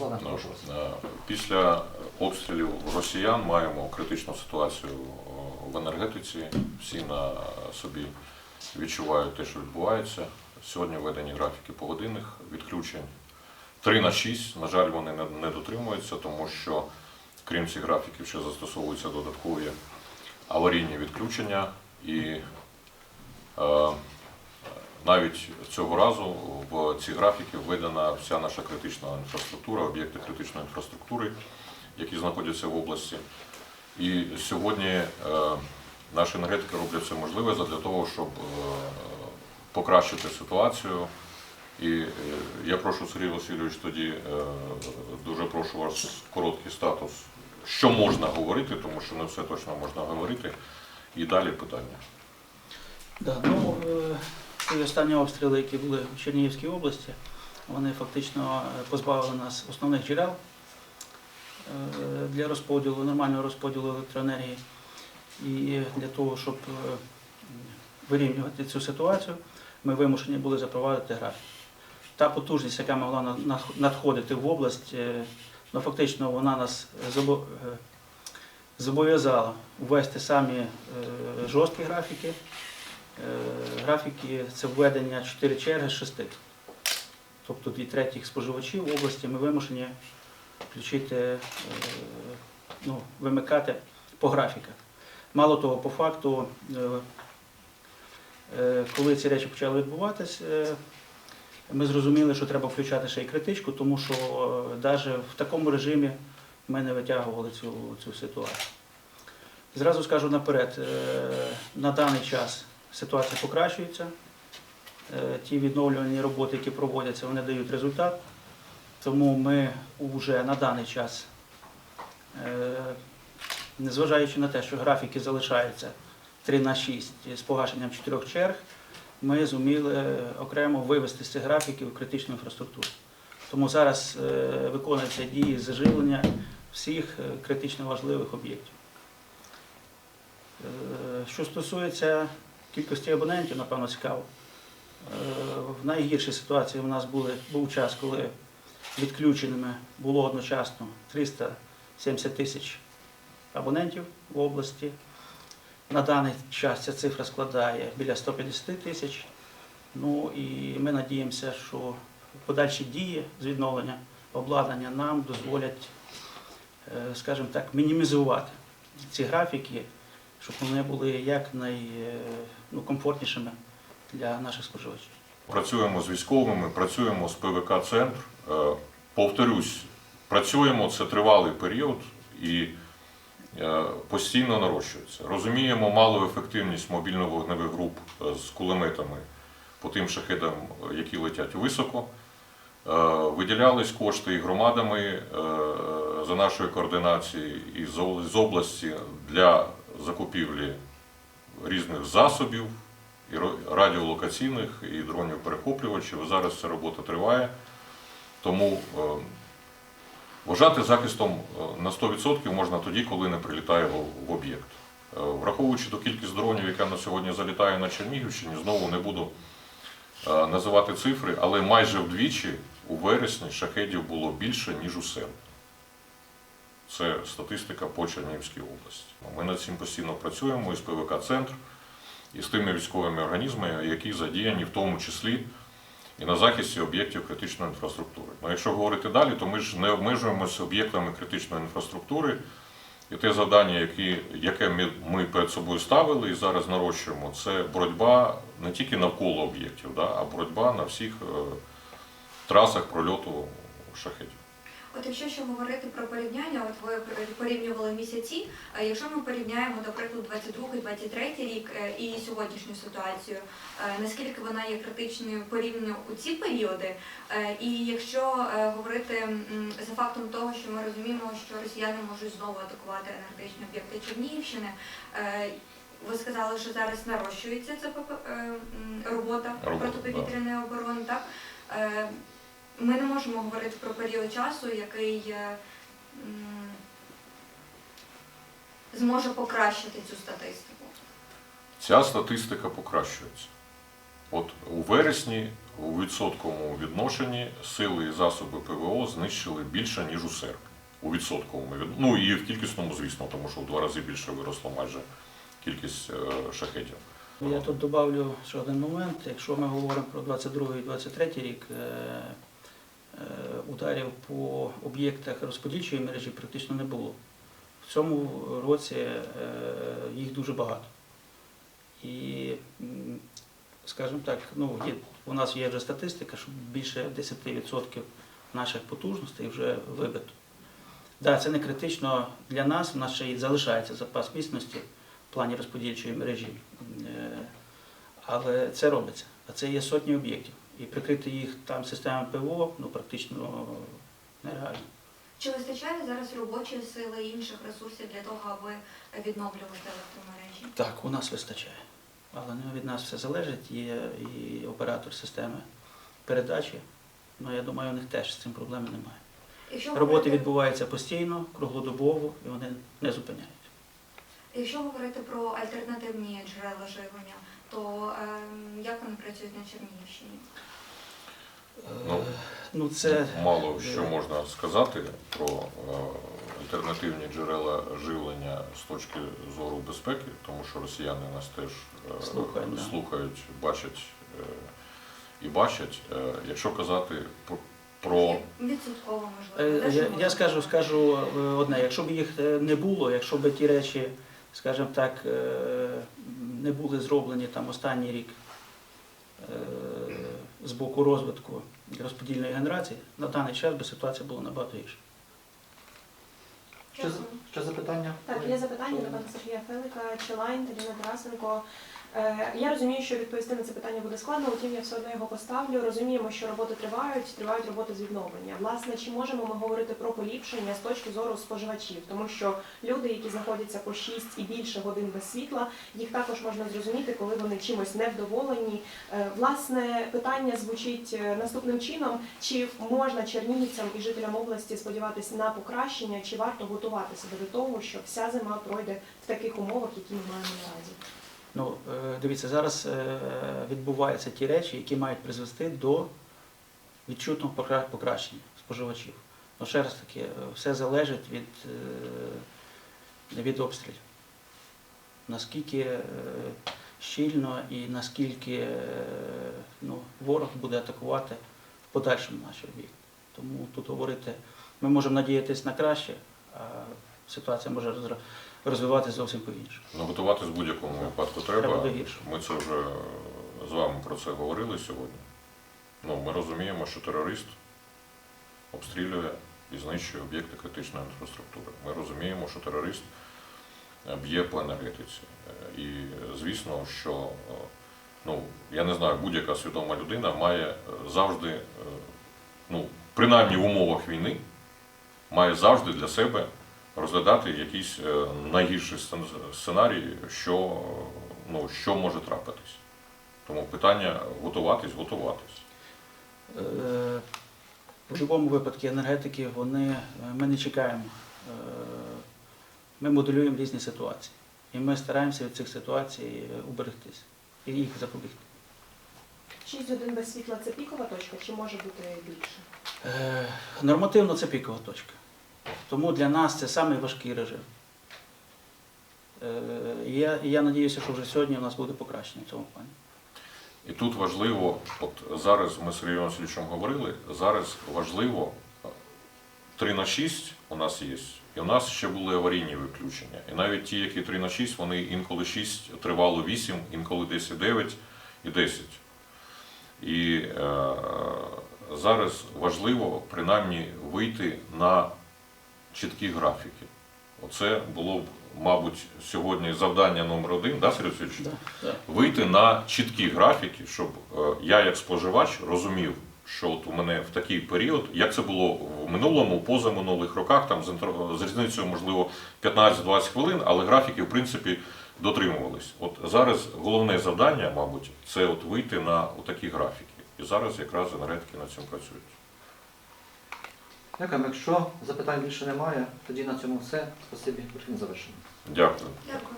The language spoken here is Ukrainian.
Руслана, Ну, е, Після обстрілів росіян маємо критичну ситуацію в енергетиці. Всі на собі відчувають те, що відбувається. Сьогодні введені графіки погодинних відключень. 3 на 6. На жаль, вони не, не дотримуються, тому що крім цих графіків ще застосовуються додаткові аварійні відключення і е, навіть цього разу в ці графіки введена вся наша критична інфраструктура, об'єкти критичної інфраструктури, які знаходяться в області. І сьогодні е, наші енергетики роблять все можливе для того, щоб е, покращити ситуацію. І е, я прошу Сергій Васильович тоді дуже прошу вас короткий статус, що можна говорити, тому що не все точно можна говорити. І далі питання. Да, ну, е, останні обстріли, які були в Чернігівській області, вони фактично е, позбавили нас основних джерел е, для розподілу, нормального розподілу електроенергії. І для того, щоб е, вирівнювати цю ситуацію, ми вимушені були запровадити графік. Та потужність, яка могла на- на- надходити в область, ну, фактично вона нас зобов'язала ввести самі жорсткі графіки. Е, Графіки це введення 4 черги з 6. Тобто дві третіх споживачів в області ми вимушені включити, е, ну, вимикати по графіках. Мало того, по факту, е, коли ці речі почали відбуватись, е, ми зрозуміли, що треба включати ще й критичку, тому що навіть в такому режимі ми не витягували цю, цю ситуацію. Зразу скажу наперед, на даний час ситуація покращується. Е, Ті відновлювальні роботи, які проводяться, вони дають результат. Тому ми вже на даний час, е, незважаючи на те, що графіки залишаються 3 на 6 з погашенням 4 черг, ми зуміли окремо вивести з цих графіків критичну інфраструктуру. Тому зараз е, виконуються дії заживлення всіх критично важливих об'єктів. Що стосується кількості абонентів, напевно, цікаво. Е, В найгіршій ситуації у нас були, був час, коли відключеними було одночасно 370 тисяч абонентів в області. На даний час ця цифра складає біля 150 тисяч. Ну і ми надіємося, що подальші дії з відновлення обладнання нам дозволять, е, скажімо так, мінімізувати ці графіки, щоб вони були якнайкомфортнішими для наших споживачів. Працюємо з військовими, працюємо з ПВК Центр. Е, Повторюсь, працюємо це тривалий період і е, постійно нарощується. Розуміємо малу ефективність мобільно-вогневих груп е, з кулеметами по тим шахедам, які летять високо. Виділялись кошти і громадами за нашої координації і з області для закупівлі різних засобів, і радіолокаційних, і дронів перехоплювачів. Зараз ця робота триває. Тому е, вважати захистом е, на 100% можна тоді, коли не прилітає в, об'єкт. Е, Враховуючи ту кількість дронів, яка на сьогодні залітає на Чернігівщині, знову не буду називати цифри, але майже вдвічі у вересні шахедів було більше, ніж у серпні. Це статистика по Чернігівській області. Ми над цим постійно працюємо із ПВК Центр і з тими військовими організмами, які задіяні в тому числі і на захисті об'єктів критичної інфраструктури. Ну, якщо говорити далі, то ми ж не обмежуємося об'єктами критичної інфраструктури. І те завдання, які, яке ми, ми перед собою ставили і зараз нарощуємо, це боротьба не тільки навколо об'єктів, да, а боротьба на всіх е, трасах прольоту шахетів. От якщо ще говорити про порівняння, от ви порівнювали місяці. е, Якщо ми порівняємо, наприклад, 22-23 рік е, і сьогоднішню ситуацію, е, наскільки вона є критичною порівняно у ці періоди? І якщо говорити за фактом того, що ми розуміємо, що росіяни можуть знову атакувати енергетичні об'єкти Чернігівщини. Ви сказали, що зараз нарощується ця робота Робота, протиповітряної оборони, так? Ми не можемо говорити про період часу, який е, зможе покращити цю статистику. Ця статистика покращується. От у вересні у відсотковому відношенні сили і засоби ПВО знищили більше, ніж у серпні. У відсотковому від... Ну і в кількісному, звісно, тому що в два рази більше виросло майже кількість е, шахетів. Я тут добавлю ще один момент. Якщо ми говоримо про 22 і 23 рік, е, ударів по об'єктах розподільчої мережі практично не було. В цьому році е, їх дуже багато. І, скажімо так, ну, є, у нас є вже статистика, що більше 10% наших потужностей вже вибито. Так, да, це не критично для нас, у нас ще й залишається запас міцності в плані розподільчої мережі. Е, Але це робиться. А це є сотні об'єктів. І прикрити їх там системами ПВО ну, практично нереально. Чи вистачає зараз робочої сили і інших ресурсів для того, аби відновлювати електромережі? Так, у нас вистачає. Але не від нас все залежить. Є і оператор системи передачі. Ну, я думаю, у них теж з цим проблеми немає. Якщо Роботи говорити- відбуваються постійно, круглодобово, і вони не зупиняються. Якщо говорити про альтернативні джерела живлення, то ем, як вони працюють на Чернігівщині? Ну, Е, Ну, це Мало що можна сказати про е, альтернативні джерела живлення з точки зору безпеки, тому що росіяни нас теж е, Слухають, да. слухають, бачать е, і бачать. Е, Якщо казати про- Відсотково Е, можливо. Я, можна я скажу, скажу е, одне, якщо б їх е, не було, якщо б ті речі, скажімо так, е, не були зроблені там останній рік е, з боку розвитку розподільної генерації, на даний час би ситуація була набагато гірша. Що, за- що запитання? Так, є запитання до пана Сергія Фелика, Челайн, Таліна Тарасенко. Е, Я розумію, що відповісти на це питання буде складно, утім я все одно його поставлю. Розуміємо, що роботи тривають, тривають роботи з відновлення. Власне, чи можемо ми говорити про поліпшення з точки зору споживачів? Тому що люди, які знаходяться по 6 і більше годин без світла, їх також можна зрозуміти, коли вони чимось невдоволені. Е, Власне, питання звучить е, наступним чином: чи можна чернігівцям і жителям області сподіватися на покращення, чи варто готувати себе до того, що вся зима пройде в таких умовах, які ми маємо наразі? Ну, е, дивіться, зараз е, відбуваються ті речі, які мають призвести до відчутного покращення споживачів. Ну, ще раз таки, е, все залежить від, від обстрілів. Наскільки щільно і наскільки ну, ворог буде атакувати в подальшому наші об'єкти. Тому тут говорити, ми можемо надіятися на краще, а ситуація може розра- розвиватися зовсім по-іншому. ну, готуватись в будь-якому випадку Треба треба. Ми це вже з вами про це говорили сьогодні. Ну, ми розуміємо, що терорист обстрілює і знищує об'єкти критичної інфраструктури. Ми розуміємо, що терорист е, б'є по енергетиці. Е, І звісно, що е, ну, я не знаю, будь-яка свідома людина має завжди, ну, принаймні в умовах війни, має завжди для себе розглядати якийсь е, найгірший сценарій, що, е, ну, що може трапитись. Тому питання готуватись, готуватись. Е, В будь-якому випадку енергетики вони, е, ми не чекаємо. Е, Ми моделюємо різні ситуації. І ми стараємося від цих ситуацій е, уберегтися і їх запобігти. 6 годин без світла це пікова точка, чи може бути більше? Е, Нормативно це пікова точка. Тому для нас це найважкий режим. Е, І я, я надіюся, що вже сьогодні у нас буде покращення в цьому плані. І тут важливо, от зараз ми з Сергієм Васильовичем говорили, зараз важливо е, 3 на 6 у нас є, і у нас ще були аварійні виключення. І навіть ті, які 3 на 6, вони інколи 6 тривало 8, інколи 10 9 і 10. І е, зараз важливо принаймні вийти на чіткі графіки. Оце було б, мабуть, сьогодні завдання номер один, да, Сергій? Да, да. вийти на чіткі графіки, щоб е, я як споживач розумів, що от у мене в такий період, як це було в минулому, позаминулих роках, там з різницею, можливо, 15-20 хвилин, але графіки, в принципі, дотримувались. От зараз головне завдання, мабуть, це от вийти на такі графіки. І зараз якраз енергетики над цим працюють. Дякую. Якщо запитань більше немає, тоді на цьому все. Спасибі. Завершено. Дякую. Дякую.